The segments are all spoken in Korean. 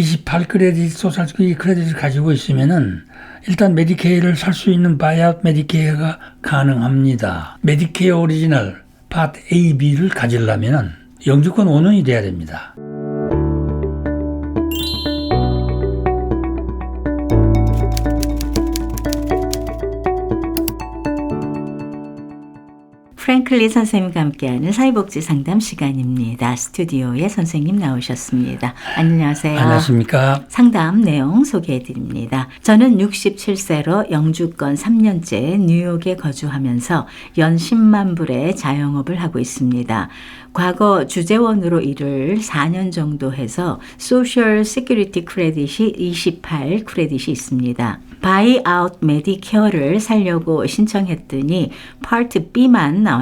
28크레딧 소셜스키 크레딧을 가지고 있으면은 일단 메디케어를 살 수 있는 바이아웃 메디케어가 가능합니다. 메디케어 오리지널 파트 A, B를 가지려면은 영주권 5년이 돼야 됩니다. 프랭클리 선생님과 함께하는 사회복지 상담 시간입니다. 스튜디오에 선생님 나오셨습니다. 안녕하세요. 안녕하십니까? 상담 내용 소개해 드립니다. 저는 67세로 영주권 3년째 뉴욕에 거주하면서 연 10만 불의 자영업을 하고 있습니다. 과거 주재원으로 일을 4년 정도 해서 소셜 시큐리티 크레딧이 28 크레딧이 있습니다. 바이 아웃 메디케어를 살려고 신청했더니 파트 B만 나왔습니다.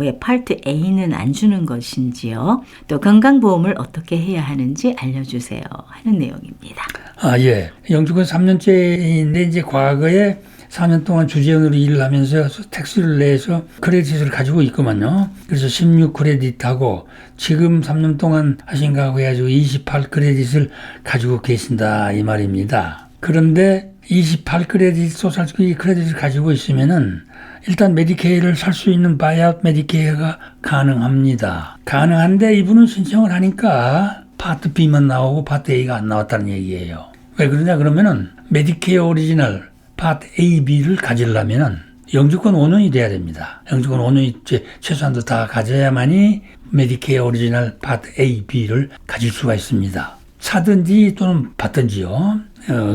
왜 파트 A는 안 주는 것인지요? 또 건강보험을 어떻게 해야 하는지 알려주세요. 하는 내용입니다. 아, 예. 영주권 3년째인데 이제 과거에 4년 동안 주재원으로 일을 하면서 택시를 내서 크레딧을 가지고 있구만요. 그래서 16 크레딧하고 지금 3년 동안 하신 거하고 해가지고 28 크레딧을 가지고 계신다 이 말입니다. 그런데 28 크레딧 소셜스키 크레딧을 가지고 있으면은 일단 메디케어를 살 수 있는 바이아웃 메디케어가 가능합니다. 가능한데 이분은 신청을 하니까 파트 B만 나오고 파트 A가 안 나왔다는 얘기예요. 왜 그러냐 그러면은 메디케어 오리지널 파트 A, B를 가지려면은 영주권 5년이 돼야 됩니다. 영주권 5년이 제- 최소한도 다 가져야만이 메디케어 오리지널 파트 A, B를 가질 수가 있습니다. 사든지 또는 받든지요. 어,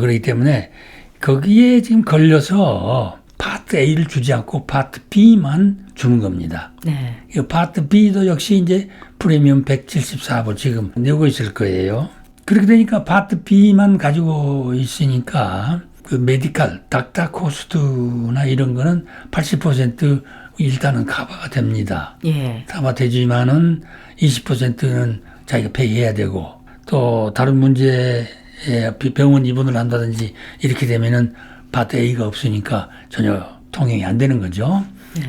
그렇기 때문에 거기에 지금 걸려서 파트 A를 주지 않고 파트 B만 주는 겁니다. 네. 이 파트 B도 역시 이제 프리미엄 174불 지금 내고 있을 거예요. 그렇게 되니까 파트 B만 가지고 있으니까 그 메디칼, 닥터 코스트나 이런 거는 80% 일단은 커버가 됩니다. 예. 커버 되지만은 20%는 자기가 페이해야 되고 또 다른 문제에 병원 입원을 한다든지 이렇게 되면은 파트 A가 없으니까 전혀 통행이 안 되는 거죠.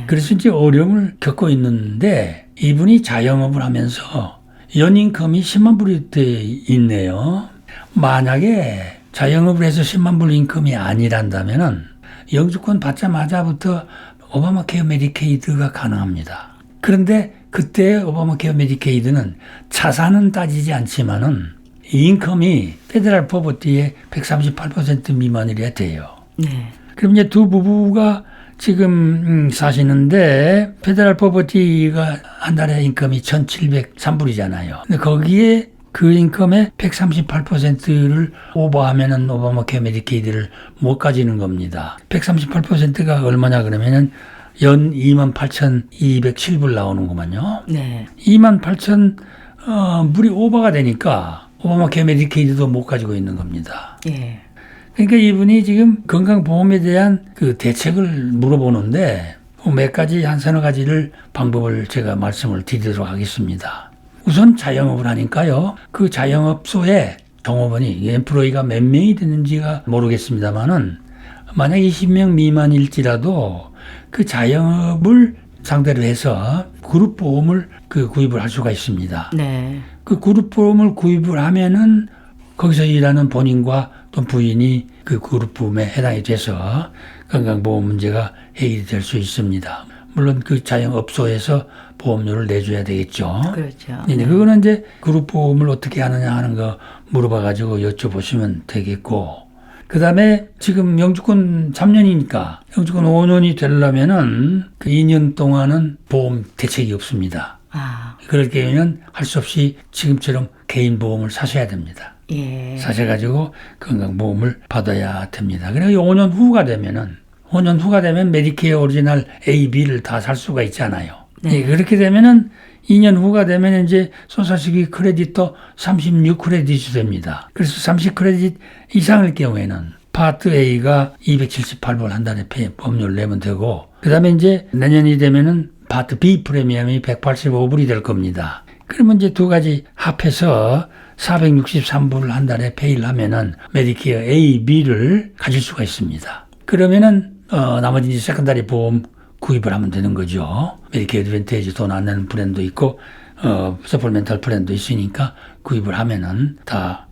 그래서 이제 어려움을 겪고 있는데 이분이 자영업을 하면서 연인컴이 10만 불이 돼 있네요. 만약에 자영업을 해서 10만 불 인컴이 아니란다면은 영주권 받자마자부터 오바마 케어 메디케이드가 가능합니다. 그런데 그때 오바마 케어 메디케이드는 자산은 따지지 않지만은 인컴이 페데랄 포버티의 138% 미만이래야 돼요. 네. 그럼 이제 두 부부가 지금 음, 사시는데 페데랄 포버티가 한 달에 인컴이 1,703불이잖아요. 근데 거기에 그 인컴의 138%를 오버하면은 오바마 케어 메디케이드를 못 가지는 겁니다. 138%가 얼마냐 그러면은 연 28,207불 나오는구만요. 네. 28,000 어, 물이 오버가 되니까 오바마 케어 메디케이드도 못 가지고 있는 겁니다. 예. 그러니까 이분이 지금 건강보험에 대한 그 대책을 물어보는데 그몇 가지 한 서너 가지를 방법을 제가 말씀을 드리도록 하겠습니다. 우선 자영업을 하니까요. 그 자영업소에 종업원이 엠플로이가 몇 명이 되는지가 모르겠습니다만은 만약 20명 미만일지라도 그 자영업을 상대로 해서 그룹 보험을 그 구입을 할 수가 있습니다. 네. 그 그룹 보험을 구입을 하면은 거기서 일하는 본인과 또 부인이 그 그룹 보험에 해당이 돼서 건강보험 문제가 해결이 될수 있습니다. 물론 그 자영업소에서 보험료를 내줘야 되겠죠. 그렇죠. 네, 그거는 이제 그룹 보험을 어떻게 하느냐 하는 거 물어봐가지고 여쭤보시면 되겠고. 그 다음에 지금 영주권 3년이니까 영주권 5년이 되려면은 그 2년 동안은 보험 대책이 없습니다. 아, 그럴 경우에는 할 수 없이 지금처럼 개인 보험을 사셔야 됩니다. 예. 사셔 가지고 건강보험을 받아야 됩니다. 그리고 5년 후가 되면은 5년 후가 되면 메디케어 오리지널 A, B를 다 살 수가 있잖아요. 네. 예, 그렇게 되면은 2년 후가 되면 이제 소사시기 크레딧도 36 크레딧이 됩니다. 그래서 30 크레딧 이상일 경우에는 파트 A가 278불 한 달에 폐 보험료를 내면 되고 그다음에 이제 내년이 되면은 파트 B 프리미엄이 185불이 될 겁니다. 그러면 이제 두 가지 합해서 463불 한 달에 페이를 하면은 메디케어 A, B를 가질 수가 있습니다. 그러면은 어, 나머지 이제 세컨다리 보험 구입을 하면 되는 거죠. 메디케어 어드밴테이지 돈 안 내는 플랜도 있고 어, 서플멘탈 플랜도 있으니까 구입을 하면은 다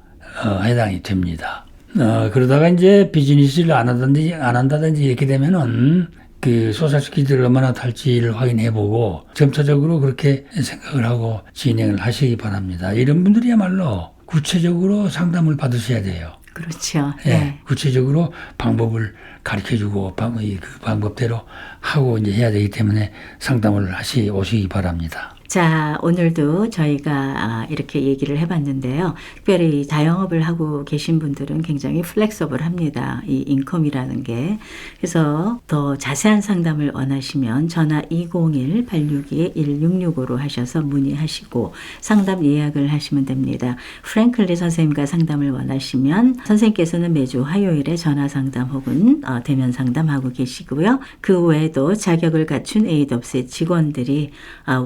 어, 해당이 됩니다. 어, 그러다가 이제 비즈니스를 안 하든지 안 한다든지 이렇게 되면은 그 소사스키들을 얼마나 탈지를 확인해보고 점차적으로 그렇게 생각을 하고 진행을 하시기 바랍니다. 이런 분들이야말로 구체적으로 상담을 받으셔야 돼요. 그렇죠. 예, 네. 구체적으로 방법을 가르쳐 주고 방, 이그 방법대로 하고 이제 해야 되기 때문에 상담을 하시 오시기 바랍니다. 자, 오늘도 저희가 아, 이렇게 얘기를 해봤는데요. 특별히 자영업을 하고 계신 분들은 굉장히 플렉서블 합니다. 이 인컴이라는 게. 그래서 더 자세한 상담을 원하시면 전화 201-862-1665로 하셔서 문의하시고 상담 예약을 하시면 됩니다. 프랭클리 선생님과 상담을 원하시면 선생님께서는 매주 화요일에 전화 상담 혹은 어, 대면 상담하고 계시고요. 그 외에도 자격을 갖춘 에이드업스의 직원들이 아,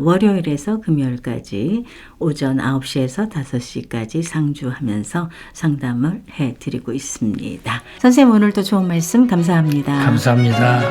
월요일에서 금요일까지 오전 9시에서 5시까지 상주하면서 상담을 해 드리고 있습니다. 선생님 오늘도 좋은 말씀 감사합니다. 감사합니다.